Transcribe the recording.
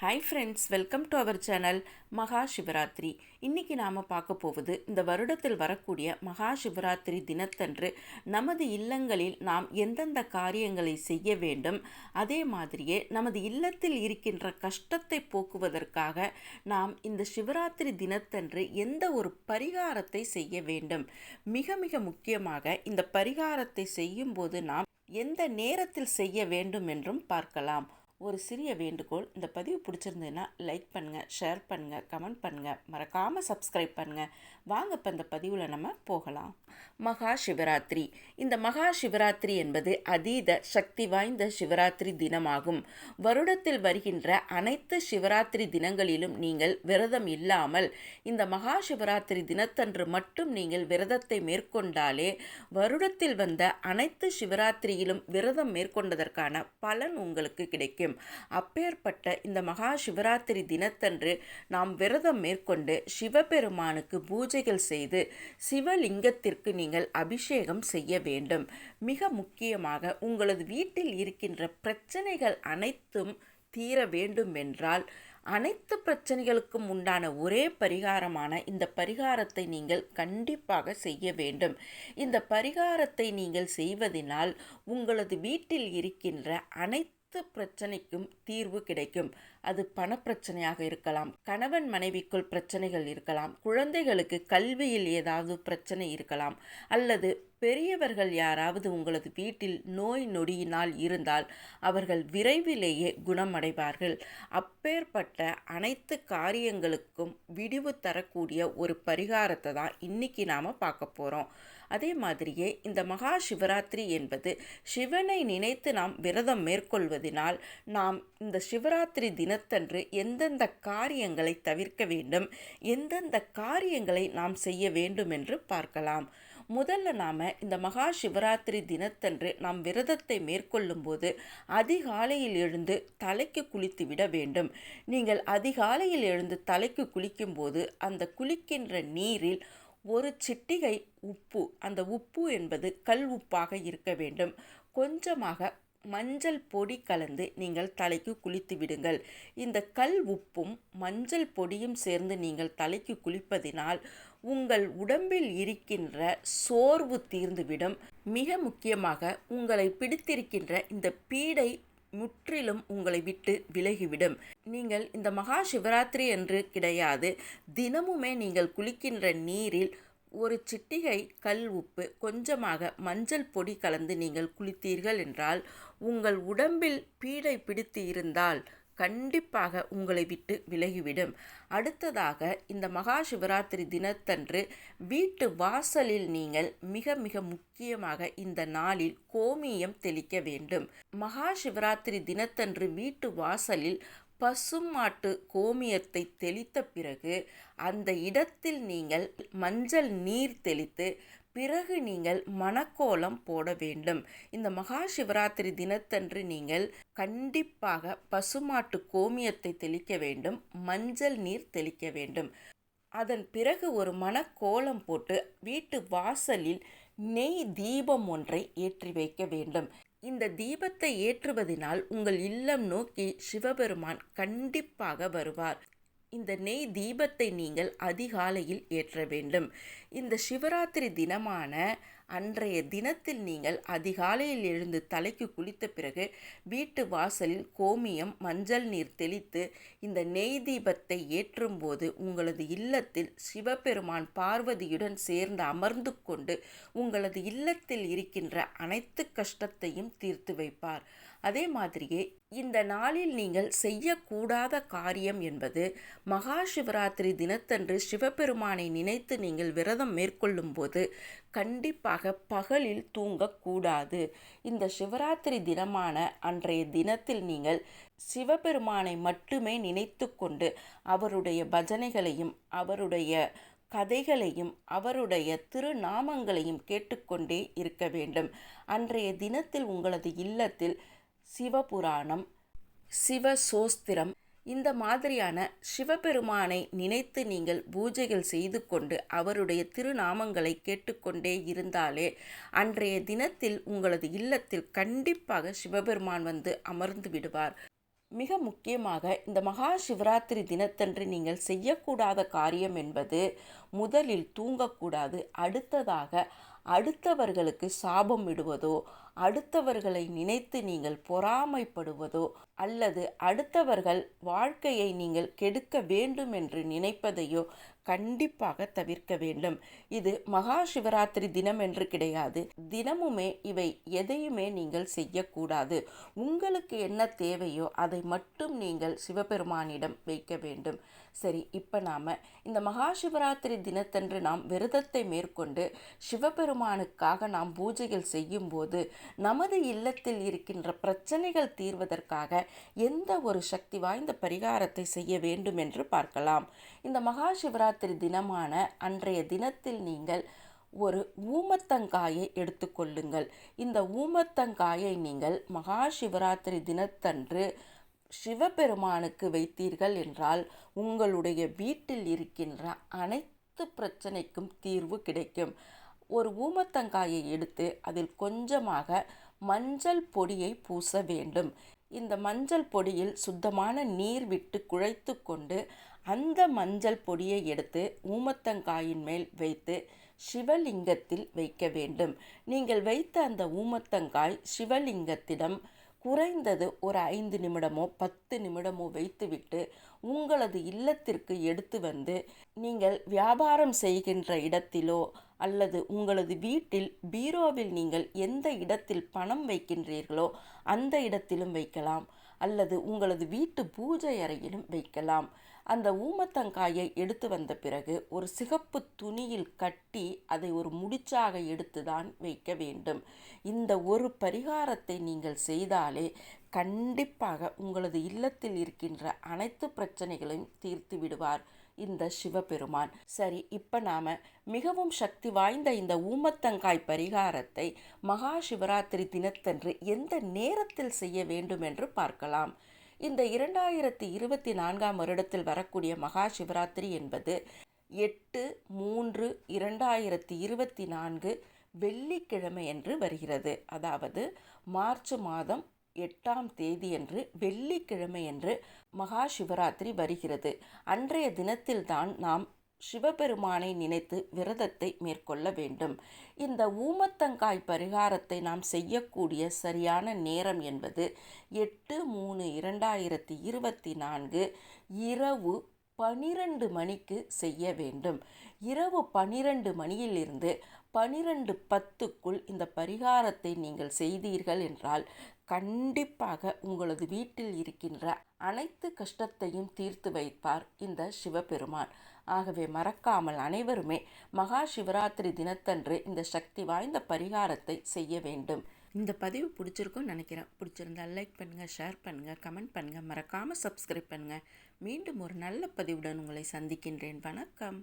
Hi friends welcome to our channel Maha Shivaratri இன்றைக்கி நாம் பார்க்க போவது இந்த வருடத்தில் வரக்கூடிய மகா சிவராத்திரி தினத்தன்று நமது இல்லங்களில் நாம் எந்தெந்த காரியங்களை செய்ய வேண்டும் அதே மாதிரியே நமது இல்லத்தில் இருக்கின்ற கஷ்டத்தை போக்குவதற்காக நாம் இந்த சிவராத்திரி தினத்தன்று எந்த ஒரு பரிகாரத்தை செய்ய வேண்டும். மிக மிக முக்கியமாக இந்த பரிகாரத்தை செய்யும்போது நாம் எந்த நேரத்தில் செய்ய வேண்டும் என்றும் பார்க்கலாம். ஒரு சிறிய வேண்டுகோள் இந்த பதிவு பிடிச்சிருந்ததுன்னா லைக் பண்ணுங்கள் ஷேர் பண்ணுங்கள் கமெண்ட் பண்ணுங்கள் மறக்காமல் சப்ஸ்கிரைப் பண்ணுங்கள் வாங்க இப்போ இந்த பதிவில் நம்ம போகலாம். மகா சிவராத்திரி. இந்த மகா சிவராத்திரி என்பது அதீத சக்தி வாய்ந்த சிவராத்திரி தினமாகும். வருடத்தில் வருகின்ற அனைத்து சிவராத்திரி தினங்களிலும் நீங்கள் விரதம் இல்லாமல் இந்த மகா சிவராத்திரி தினத்தன்று மட்டும் நீங்கள் விரதத்தை மேற்கொண்டாலே வருடத்தில் வந்த அனைத்து சிவராத்திரியிலும் விரதம் மேற்கொண்டதற்கான பலன் உங்களுக்கு கிடைக்கும். முடியும். அப்பேற்பட்ட இந்த மகா சிவராத்திரி தினத்தன்று நாம் விரதம் மேற்கொண்டு சிவபெருமானுக்கு பூஜைகள் செய்து சிவலிங்கத்திற்கு நீங்கள் அபிஷேகம் செய்ய வேண்டும். மிக முக்கியமாக உங்களது வீட்டில் இருக்கின்ற பிரச்சனைகள் அனைத்தும் தீர வேண்டும் என்றால் அனைத்து பிரச்சனைகளுக்கும் உண்டான ஒரே பரிகாரமான இந்த பரிகாரத்தை நீங்கள் கண்டிப்பாக செய்ய வேண்டும். இந்த பரிகாரத்தை நீங்கள் செய்வதனால் உங்களது வீட்டில் இருக்கின்ற அனைத்து அனைத்து பிரச்சனைக்கும் தீர்வு கிடைக்கும். அது பணப்பிரச்சனையாக இருக்கலாம். கணவன் மனைவிக்குள் பிரச்சனைகள் இருக்கலாம். குழந்தைகளுக்கு கல்வியில் ஏதாவது பிரச்சனை இருக்கலாம். அல்லது பெரியவர்கள் யாராவது உங்களது வீட்டில் நோய் நொடியினால் இருந்தால் அவர்கள் விரைவிலேயே குணமடைவார்கள். அப்பேற்பட்ட அனைத்து காரியங்களுக்கும் விடிவு தரக்கூடிய ஒரு பரிகாரத்தை தான் இன்னைக்கு நாம் பார்க்க போகிறோம் அதே மாதிரியே இந்த மகா சிவராத்திரி என்பது சிவனை நினைத்து நாம் விரதம் மேற்கொள்வதனால் நாம் இந்த சிவராத்திரி தினத்தன்று எந்தெந்த காரியங்களை தவிர்க்க வேண்டும் எந்தெந்த காரியங்களை நாம் செய்ய வேண்டும் என்று பார்க்கலாம். முதல்ல நாம் இந்த மகா சிவராத்திரி தினத்தன்று நாம் விரதத்தை மேற்கொள்ளும்போது அதிகாலையில் எழுந்து தலைக்கு குளித்து விட வேண்டும். நீங்கள் அதிகாலையில் எழுந்து தலைக்கு குளிக்கும்போது அந்த குளிக்கின்ற நீரில் ஒரு சிட்டிகை உப்பு. அந்த உப்பு என்பது கல் உப்பாக இருக்க வேண்டும். கொஞ்சமாக மஞ்சள் பொடி கலந்து நீங்கள் தலைக்கு குளித்து விடுங்கள். இந்த கல் உப்பும் மஞ்சள் பொடியும் சேர்ந்து நீங்கள் தலைக்கு குளிப்பதினால் உங்கள் உடம்பில் இருக்கின்ற சோர்வு தீர்ந்துவிடும். மிக முக்கியமாக உங்களை பிடித்திருக்கின்ற இந்த பீடை முற்றிலும் உங்களை விட்டு விலகிவிடும். நீங்கள் இந்த மகா சிவராத்திரி என்று கிடையாது. தினமுமே நீங்கள் குளிக்கின்ற நீரில் ஒரு சிட்டிகை கல் உப்பு கொஞ்சமாக மஞ்சள் பொடி கலந்து நீங்கள் குளித்தீர்கள் என்றால் உங்கள் உடம்பில் பீடை பிடித்து இருந்தால் கண்டிப்பாக உங்களை விட்டு விலகிவிடும். அடுத்ததாக இந்த மகா சிவராத்திரி தினத்தன்று வீட்டு வாசலில் நீங்கள் மிக மிக முக்கியமாக இந்த நாளில் கோமியம் தெளிக்க வேண்டும். மகா சிவராத்திரி தினத்தன்று வீட்டு வாசலில் பசுமாட்டு கோமியத்தை தெளித்த பிறகு அந்த இடத்தில் நீங்கள் மஞ்சள் நீர் தெளித்து பிறகு நீங்கள் மணக்கோலம் போட வேண்டும். இந்த மகா சிவராத்திரி தினத்தன்று நீங்கள் கண்டிப்பாக பசுமாட்டு கோமியத்தை தெளிக்க வேண்டும் மஞ்சள் நீர் தெளிக்க வேண்டும். அதன் பிறகு ஒரு மணக்கோலம் போட்டு வீட்டு வாசலில் நெய் தீபம் ஒன்றை ஏற்றி வைக்க வேண்டும். இந்த தீபத்தை ஏற்றுவதனால் உங்கள் இல்லம் நோக்கி சிவபெருமான் கண்டிப்பாக வருவார். இந்த நெய் தீபத்தை நீங்கள் அதிகாலையில் ஏற்ற வேண்டும். இந்த சிவராத்திரி தினமான அன்றைய தினத்தில் நீங்கள் அதிகாலையில் எழுந்து தலைக்கு குளித்த பிறகு வீட்டு வாசலில் கோமியம் மஞ்சள் நீர் தெளித்து இந்த நெய் தீபத்தை ஏற்றும்போது உங்களது இல்லத்தில் சிவபெருமான் பார்வதியுடன் சேர்ந்து அமர்ந்து கொண்டு உங்களது இல்லத்தில் இருக்கின்ற அனைத்து கஷ்டத்தையும் தீர்த்து வைப்பார். அதே மாதிரியே இந்த நாளில் நீங்கள் செய்யக்கூடாத காரியம் என்பது மகா சிவராத்திரி தினத்தன்று சிவபெருமானை நினைத்து நீங்கள் விரதம் மேற்கொள்ளும் போது கண்டிப்பாக பகலில் தூங்கக்கூடாது. இந்த சிவராத்திரி தினமான அன்றைய தினத்தில் நீங்கள் சிவபெருமானை மட்டுமே நினைத்து கொண்டு அவருடைய பஜனைகளையும் அவருடைய கதைகளையும் அவருடைய திருநாமங்களையும் கேட்டுக்கொண்டே இருக்க வேண்டும். அன்றைய தினத்தில் உங்களது இல்லத்தில் சிவபுராணம் சிவசோஸ்திரம் இந்த மாதிரியான சிவபெருமானை நினைத்து நீங்கள் பூஜைகள் செய்து கொண்டு அவருடைய திருநாமங்களை கேட்டுக்கொண்டே இருந்தாலே அன்றைய தினத்தில் உங்களது இல்லத்தில் கண்டிப்பாக சிவபெருமான் வந்து அமர்ந்து விடுவார். மிக முக்கியமாக இந்த மகா சிவராத்திரி தினத்தன்று நீங்கள் செய்யக்கூடாத காரியம் என்பது முதலில் தூங்கக்கூடாது. அடுத்ததாக அடுத்தவர்களுக்கு சாபம் விடுவதோ அடுத்தவர்களை நினைத்து நீங்கள் பொறாமைப்படுவதோ அல்லது அடுத்தவர்கள் வாழ்க்கையை நீங்கள் கெடுக்க வேண்டும் என்று நினைப்பதையோ கண்டிப்பாக தவிர்க்க வேண்டும். இது மகா சிவராத்திரி தினம் என்று கிடையாது. தினமுமே இவை எதையுமே நீங்கள் செய்யக்கூடாது. உங்களுக்கு என்ன தேவையோ அதை மட்டும் நீங்கள் சிவபெருமானிடம் வைக்க வேண்டும். சரி இப்போ நாம் இந்த மகா சிவராத்திரி தினத்தன்று நாம் விரதத்தை மேற்கொண்டு சிவபெருமானுக்காக நாம் பூஜைகள் செய்யும்போது நமது இல்லத்தில் இருக்கின்ற பிரச்சனைகள் தீர்வதற்காக எந்த ஒரு சக்தி வாய்ந்த பரிகாரத்தை செய்ய வேண்டும் என்று பார்க்கலாம். இந்த மகா சிவராத்திரி தினமான அன்றைய தினத்தில் நீங்கள் ஒரு ஊமத்தங்காயை எடுத்துக்கொள்ளுங்கள் இந்த ஊமத்தங்காயை நீங்கள் மகா சிவராத்திரி தினத்தன்று சிவபெருமானுக்கு வைத்தீர்கள் என்றால் உங்களுடைய வீட்டில் இருக்கின்ற அனைத்து பிரச்சனைக்கும் தீர்வு கிடைக்கும். ஒரு ஊமத்தங்காயை எடுத்து அதில் கொஞ்சமாக மஞ்சள் பொடியை பூச வேண்டும். இந்த மஞ்சள் பொடியில் சுத்தமான நீர் விட்டு குழைத்து கொண்டு அந்த மஞ்சள் பொடியை எடுத்து ஊமத்தங்காயின் மேல் வைத்து சிவலிங்கத்தில் வைக்க வேண்டும். நீங்கள் வைத்த அந்த ஊமத்தங்காய் சிவலிங்கத்திடம் குறைந்தது ஒரு ஐந்து நிமிடமோ பத்து நிமிடமோ வைத்துவிட்டு உங்களது இல்லத்திற்கு எடுத்து வந்து நீங்கள் வியாபாரம் செய்கின்ற இடத்திலோ அல்லது உங்களது வீட்டில் பீரோவில் நீங்கள் எந்த இடத்தில் பணம் வைக்கின்றீர்களோ அந்த இடத்திலும் வைக்கலாம். அல்லது உங்களது வீட்டு பூஜை அறையிலும் வைக்கலாம். அந்த ஊமத்தங்காயை எடுத்து வந்த பிறகு ஒரு சிகப்பு துணியில் கட்டி அதை ஒரு முடிச்சாக எடுத்து தான் வைக்க வேண்டும். இந்த ஒரு பரிகாரத்தை நீங்கள் செய்தாலே கண்டிப்பாக உங்களது இல்லத்தில் இருக்கின்ற அனைத்து பிரச்சனைகளையும் தீர்த்து விடுவார். இந்த சிவபெருமான். சரி இப்போ நாம் மிகவும் சக்தி வாய்ந்த இந்த ஊமத்தங்காய் பரிகாரத்தை மகா சிவராத்திரி தினத்தன்று எந்த நேரத்தில் செய்ய வேண்டும் என்று பார்க்கலாம். இந்த இரண்டாயிரத்தி இருபத்தி நான்காம் வருடத்தில் வரக்கூடிய மகா சிவராத்திரி என்பது எட்டு மூன்று இரண்டாயிரத்தி இருபத்தி நான்கு வெள்ளிக்கிழமை என்று வருகிறது. அதாவது மார்ச் மாதம் எட்டாம் தேதியன்று வெள்ளிக்கிழமையன்று மகா சிவராத்திரி வருகிறது. அன்றைய தினத்தில்தான் நாம் சிவபெருமானை நினைத்து விரதத்தை மேற்கொள்ள வேண்டும். இந்த ஊமத்தங்காய் பரிகாரத்தை நாம் செய்யக்கூடிய சரியான நேரம் என்பது எட்டு மூணு இரண்டாயிரத்தி இருபத்தி நான்கு இரவு பனிரெண்டு மணிக்கு செய்ய வேண்டும். இரவு பனிரெண்டு மணியிலிருந்து பனிரெண்டு பத்துக்குள் இந்த பரிகாரத்தை நீங்கள் செய்தீர்கள் என்றால் கண்டிப்பாக உங்களது வீட்டில் இருக்கின்ற அனைத்து கஷ்டத்தையும் தீர்த்து வைப்பார் இந்த சிவபெருமான். ஆகவே மறக்காமல் அனைவருமே மகா சிவராத்திரி தினத்தன்று இந்த சக்தி வாய்ந்த பரிகாரத்தை செய்ய வேண்டும். இந்த பதிவு பிடிச்சிருக்கும்னு நினைக்கிறேன். பிடிச்சிருந்தால் லைக் பண்ணுங்கள் ஷேர் பண்ணுங்கள் கமெண்ட் பண்ணுங்கள் மறக்காமல் சப்ஸ்கிரைப் பண்ணுங்கள் மீண்டும் ஒரு நல்ல பதிவுடன் உங்களை சந்திக்கின்றேன். வணக்கம்.